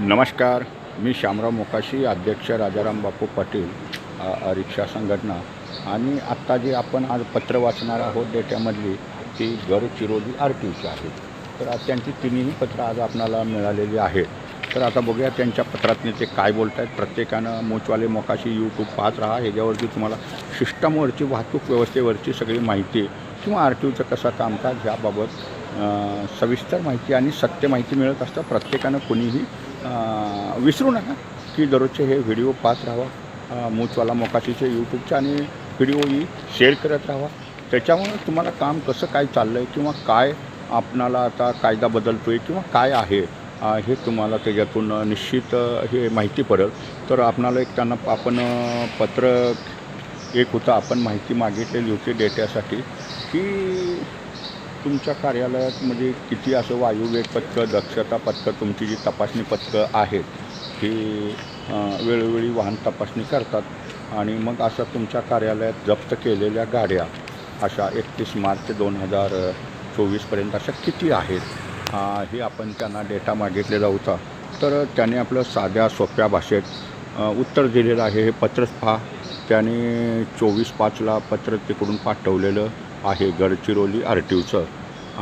नमस्कार मी श्यामराव मोकाशी अध्यक्ष राजाराम बापू पाटील रिक्षा संघटना. आणि आत्ता जे आपण आज पत्र वाचणार आहोत डेट्यामधली ती गडचिरोली आर टीची आहे. तर आज त्यांची तिन्ही पत्रं आज आपणाला मिळालेली आहेत. तर आता बघूया त्यांच्या पत्रातने ते काय बोलत आहेत प्रत्येकानं मोचवाले मोकाशी यूट्यूब पाहत राहा. ह्याच्यावरती तुम्हाला सिस्टमवरची वाहतूक व्यवस्थेवरची सगळी माहिती किंवा आर टी ओचं कसं कामकाज ह्याबाबत सविस्तर माहिती आणि सत्य माहिती मिळत असतं. प्रत्येकानं कोणीही विसरू नका की दररोजचे हे व्हिडिओ पाहत राहावा. मूचवाला मोकाशीचे यूट्यूबचे आणि व्हिडिओही शेअर करत राहावा. त्याच्यामुळे तुम्हाला काम कसं काय चाललं आहे किंवा काय आपणाला आता कायदा बदलतो आहे किंवा काय आहे हे तुम्हाला त्याच्यातून निश्चित हे माहिती पडेल. तर आपणाला एक त्यांना आपण पत्र एक होतं आपण माहिती मागितलेली होती डेट्यासाठी की तुमच्या कार्यालयात म्हणजे किती असं वायुवेग पथकं दक्षता पथकं तुमची जी तपासणी पथकं आहेत ती वेळोवेळी वाहन तपासणी करतात आणि मग असं तुमच्या कार्यालयात जप्त केलेल्या गाड्या अशा एकतीस मार्च दोन हजार चोवीसपर्यंत अशा किती आहेत? हे आपण त्यांना डेटा मागितलेला होता तर त्याने आपलं साध्या सोप्या भाषेत उत्तर दिलेलं आहे हे पत्रच पहा. त्याने चोवीस पाचला पत्र तिकडून पाठवलेलं. आहे गडचिरोली आर टी ओचं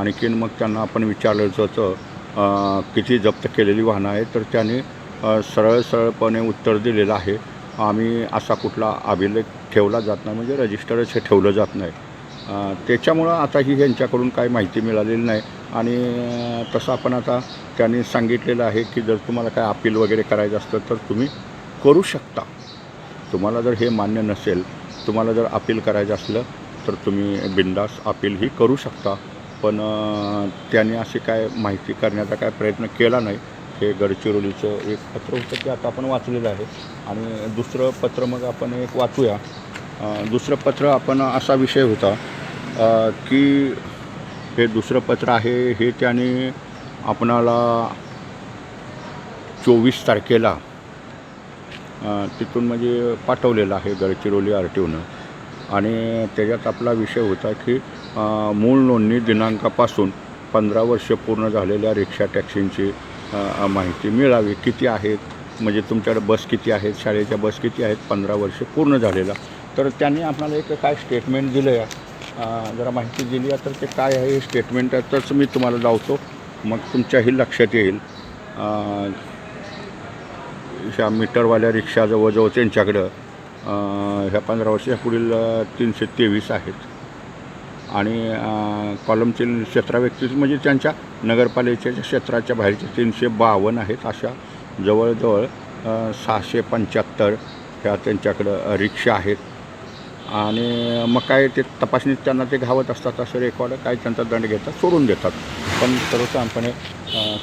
आणखीन मग त्यांना आपण विचारलं होतं किती जप्त केलेली वाहनं आहेत तर त्याने सरळ सरळपणे उत्तर दिलेलं आहे. आम्ही असा कुठला अभिलेख ठेवला जात नाही म्हणजे रजिस्टरच हे ठेवलं जात नाही. त्याच्यामुळं आता ही यांच्याकडून काही माहिती मिळालेली नाही. आणि तसं आपण आता त्यांनी सांगितलेलं आहे की जर तुम्हाला काय अपील वगैरे करायचं असतं तर तुम्ही करू शकता. तुम्हाला जर हे मान्य नसेल तुम्हाला जर अपील करायचं असलं तर तुम्ही बिंदास अपीलही करू शकता. पण त्याने अशी काय माहिती करण्याचा काय प्रयत्न केला नाही. हे गडचिरोलीचं एक पत्र होतं ते आता आपण वाचलेलं आहे. आणि दुसरं पत्र मग आपण एक वाचूया. दुसरं पत्र आपण असा विषय होता की हे दुसरं पत्र आहे हे त्याने आपणाला चोवीस तारखेला तिथून म्हणजे पाठवलेलं आहे गडचिरोली आर टी ओनं आणि त्याच्यात आपला विषय होता की मूळ नोंदणी दिनांकापासून पंधरा वर्ष पूर्ण झालेल्या रिक्षा टॅक्सींची माहिती मिळावी. किती आहेत? म्हणजे तुमच्याकडे बस किती आहेत? शाळेच्या बस किती आहेत? पंधरा वर्ष पूर्ण झालेला. तर त्यांनी आपल्याला एक काय स्टेटमेंट दिलं आहे जरा माहिती दिली आहे. तर ते काय आहे हे स्टेटमेंटातच मी तुम्हाला लावतो. मग तुमच्याही लक्षात येईल. ह्या मीटरवाल्या रिक्षा जवळजवळ त्यांच्याकडं ह्या पंधरा वर्षाच्या पुढील तीनशे तेवीस आहेत. आणि कॉलमचे क्षेत्रा व्यक्तीच म्हणजे त्यांच्या नगरपालिकेच्या क्षेत्राच्या बाहेरचे तीनशे बावन्न आहेत अशा जवळजवळ सहाशे पंच्याहत्तर ह्या त्यांच्याकडं रिक्षा आहेत. आणि मग काय ते तपासणीत त्यांना ते घावत असतात असं रेकॉर्ड काय त्यांचा दंड घेतात सोडून देतात. पण सर्वसाधारणपणे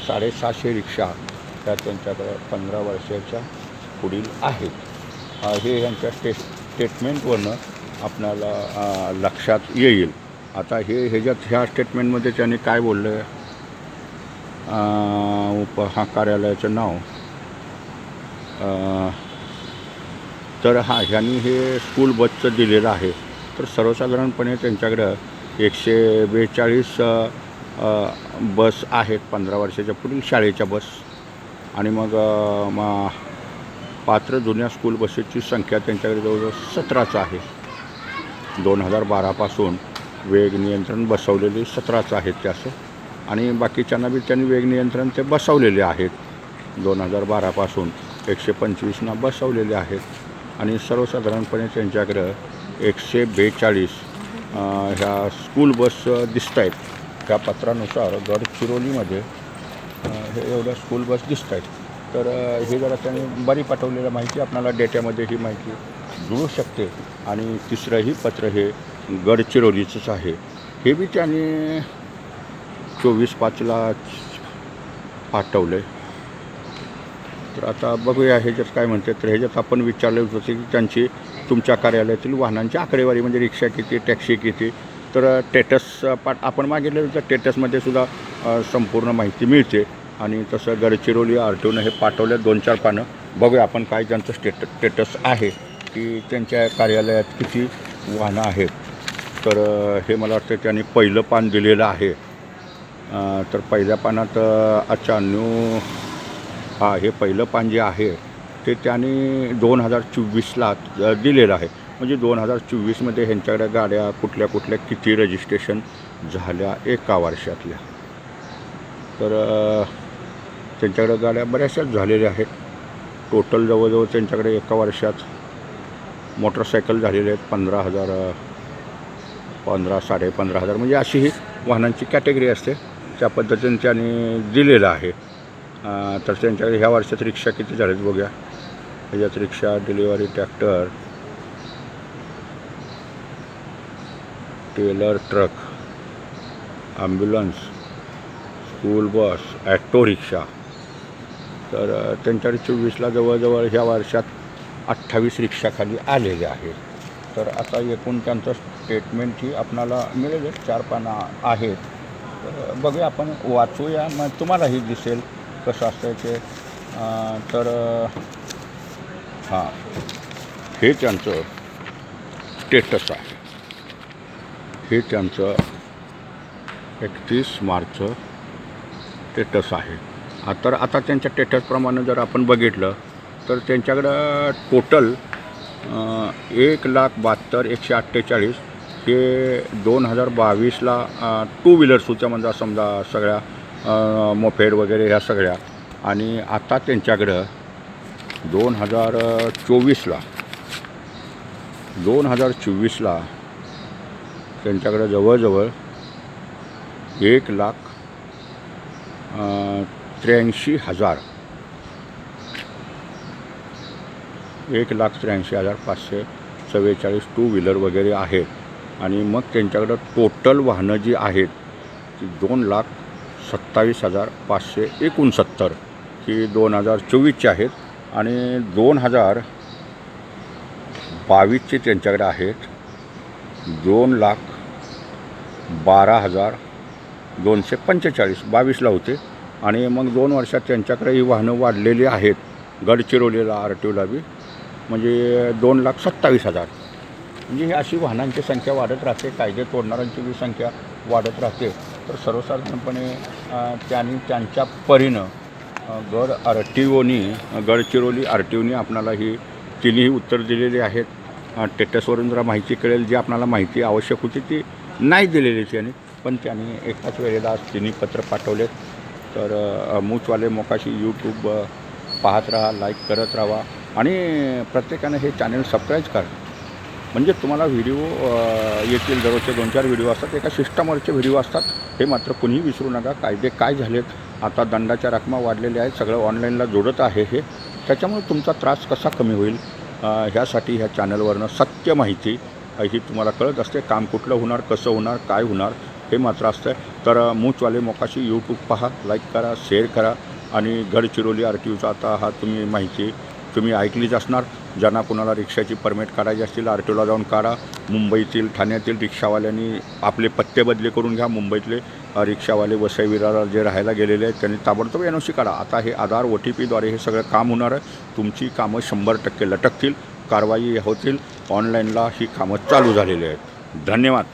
साडेसहाशे रिक्षा त्या त्यांच्याकडं पंधरा वर्षाच्या पुढील आहेत. हे यांच्या स्टे स्टेटमेंटवरनं आपणाला लक्षात येईल. आता हे ह्याच्यात ह्या स्टेटमेंटमध्ये त्यांनी काय बोललं? आहे उप हा कार्यालयाचं नाव. तर हां ह्यांनी हे स्कूल बसचं दिलेलं आहे. तर सर्वसाधारणपणे त्यांच्याकडं एकशे बेचाळीस बस आहेत पंधरा वर्षाच्या पुढील शाळेच्या बस. आणि मग मा म पात्र जुन्या स्कूल बसेसची संख्या त्यांच्याकडे जवळजवळ सतराच आहे. दोन हजार बारापासून वेग नियंत्रण बसवलेले सतराच आहेत ते असं. आणि बाकीच्यांना बी त्यांनी वेग नियंत्रण ते बसवलेले आहेत. दोन हजार बारापासून एकशे पंचवीसना बसवलेले आहेत. आणि सर्वसाधारणपणे त्यांच्याकडं एकशे बेचाळीस ह्या स्कूल बस दिसत आहेत त्या पत्रानुसार गडचिरोलीमध्ये हे एवढ्या स्कूल बस दिसत आहेत तर हे जरा त्यांनी बरी पाठवलेलं माहिती. आपल्याला डेट्यामध्ये ही माहिती जुळू शकते. आणि तिसरंही पत्र हे गडचिरोलीचंच आहे. हे बी त्यांनी चोवीस पाचला पाठवलं आहे तर आता बघूया ह्याच्यात काय म्हणते तर ह्याच्यात आपण विचारलं होतं की त्यांची तुमच्या कार्यालयातील वाहनांची आकडेवारी म्हणजे रिक्षा किती टॅक्सी किती तर टेटस पाठ आपण मागितलं तर टेटसमध्ये सुद्धा संपूर्ण माहिती मिळते. आणि तसं गडचिरोली आर टी ओनं हे पाठवलं दोन चार पानं. बघूया आपण काय त्यांचं स्टेट स्टेटस आहे की त्यांच्या कार्यालयात किती वाहनं आहेत. तर हे मला वाटतं त्यांनी पहिलं पान दिलेलं आहे. तर पहिल्या पानात अच्छा न्यू हा हे पहिलं पान जे आहे ते त्यांनी दोन हजार चोवीसला दिलेलं आहे. म्हणजे दोन हजार चोवीसमध्ये ह्यांच्याकडे गाड्या कुठल्या कुठल्या किती रजिस्ट्रेशन झाल्या एका वर्षातल्या. तर त्यांच्याकडे गाड्या बऱ्याचशाच झालेल्या आहेत. टोटल जवळजवळ त्यांच्याकडे एका वर्षात मोटरसायकल झालेले आहेत पंधरा हजार अ, पंधरा साडेपंधरा हजार. म्हणजे अशी ही वाहनांची कॅटेगरी असते. त्या पद्धतीने त्यांनी दिलेलं आहे. तर त्यांच्याकडे ह्या वर्षात रिक्षा किती झालेत बघूया. ह्याच्यात rickshaw delivery tractor trailer truck ambulance school bus auto rickshaw तर त्यांच्याकडे चोवीसला जवळजवळ ह्या वर्षात अठ्ठावीस रिक्षाखाली आलेले आहेत. तर आता एकूण त्यांचं स्टेटमेंट ही आपणाला मिळेल चार पानं आहेत. तर बघूया आपण वाचूया मग तुम्हालाही दिसेल कसं असतं ते. तर हां हे त्यांचं स्टेटस आहे. हे त्यांचं एकतीस मार्च स्टेटस आहे. आ- तर आता त्यांच्या टेटसप्रमाणे जर आपण बघितलं तर त्यांच्याकडं टोटल एक लाख बहात्तर एकशे अठ्ठेचाळीस हे दोन हजार बावीसला टू व्हीलर्स होत्या म्हणजे समजा सगळ्या मोफेड वगैरे ह्या सगळ्या. आणि आता त्यांच्याकडं दोन हजार चोवीसला दोन हजार चोवीसला त्यांच्याकडं जवळजवळ एक लाख त्र्याऐंशी हजार. एक लाख त्र्याऐंशी हजार पाचशे चव्वेचाळीस टू व्हीलर वगैरे आहेत. आणि मग त्यांच्याकडं टोटल वाहनं जी आहेत ती दोन लाख सत्तावीस हजार पाचशे एकोणसत्तर. ही दोन हजार चोवीसची आहेत आणि दोन हजार बावीसचे त्यांच्याकडे आहेत. दोन लाख बारा हजार दोनशे पंचेचाळीस. बावीसला होते. आणि मग दोन वर्षात त्यांच्याकडे ही वाहनं वाढलेली आहेत. गडचिरोलीला आर टी ओला बी. म्हणजे दोन लाख सत्तावीस हजार. म्हणजे ही अशी वाहनांची संख्या वाढत राहते. कायदे तोडणाऱ्यांची बी संख्या वाढत राहते. तर सर्वसाधारणपणे त्यांनी त्यांच्या परीनं गड आर टी ओनी गडचिरोली आर टी ओनी आपणाला ही तिन्ही उत्तर दिलेली आहेत. टेटसवरून जरा माहिती कळेल जी आपणाला माहिती आवश्यक होती ती नाही दिलेली त्यांनी. पण त्यांनी एकाच वेळेला आज तिन्ही पत्र पाठवलेत. तर मूचवाले मोकाशी यूट्यूब पाहत राहा लाईक करत राहा आणि प्रत्येकानं हे चॅनल सबस्क्राईब करा. म्हणजे तुम्हाला व्हिडिओ येतील दररोजचे दोन चार व्हिडिओ असतात एका सिस्टमवरचे व्हिडिओ असतात हे मात्र कुणीही विसरू नका. कायदे काय झालेत आता दंडाच्या रकमा वाढलेल्या आहेत सगळं ऑनलाईनला जोडत आहे हे. त्याच्यामुळे तुमचा त्रास कसा कमी होईल? ह्यासाठी ह्या चॅनलवरनं सत्य माहिती ही तुम्हाला कळत असते काम कुठलं होणार कसं होणार काय होणार. हे मात्र असतं तर मूचवाले मोकाशी यूट्यूब पहा लाईक करा शेअर करा आणि गडचिरोली आर टी यूचा आता हा तुम्ही माहिती तुम्ही ऐकलीच असणार. ज्यांना कोणाला रिक्षाची परमिट काढायची असतील आर टी ओला जाऊन काढा. मुंबईतील ठाण्यातील रिक्षावाल्यांनी आपले पत्ते बदली करून घ्या. मुंबईतले रिक्षावाले वसई विराला जे राहायला गेलेले आहेत त्यांनी ताबडतोब एन ओ सी काढा. आता हे आधार ओ टी पीद्वारे हे सगळं काम होणार आहे. तुमची कामं शंभर टक्के लटकतील. कारवाई होतील. ऑनलाईनला ही कामं चालू झालेली आहेत. धन्यवाद.